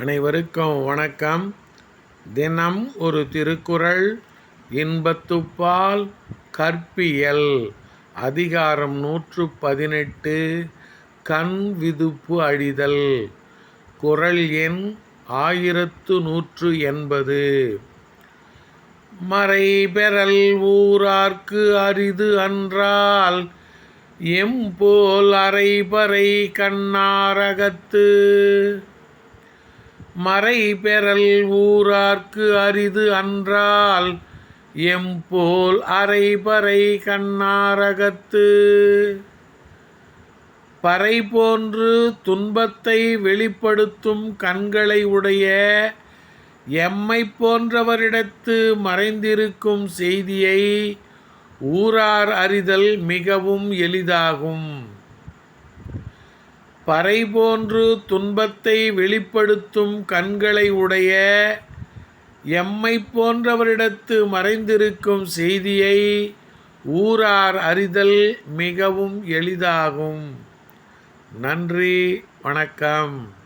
அனைவருக்கும் வணக்கம். தினம் ஒரு திருக்குறள் இன்பத்துப்பால் கற்பியல் அதிகாரம் நூற்று பதினெட்டு கண் விதுப்பு அழிதல் குறள் எண் ஆயிரத்து நூற்று எண்பது. மறைபெறல் ஊரார்க்கு அரிது அன்றால் எம்போல் அரைபறை கண்ணாரகத்து. மறை பெறல் ஊரார்க்கு அரிது அன்றால் எம்போல் அரைபறை கண்ணாரகத்து. பறை போன்று துன்பத்தை வெளிப்படுத்தும் கண்களை உடைய எம்மை போன்றவரிடத்து மறைந்திருக்கும் செய்தியை ஊரார் அறிதல் மிகவும் எளிதாகும். பறை போன்று துன்பத்தை வெளிப்படுத்தும் கண்களை உடைய எம்மை போன்றவரிடத்து மறைந்திருக்கும் செய்தியை ஊரார் அறிதல் மிகவும் எளிதாகும். நன்றி வணக்கம்.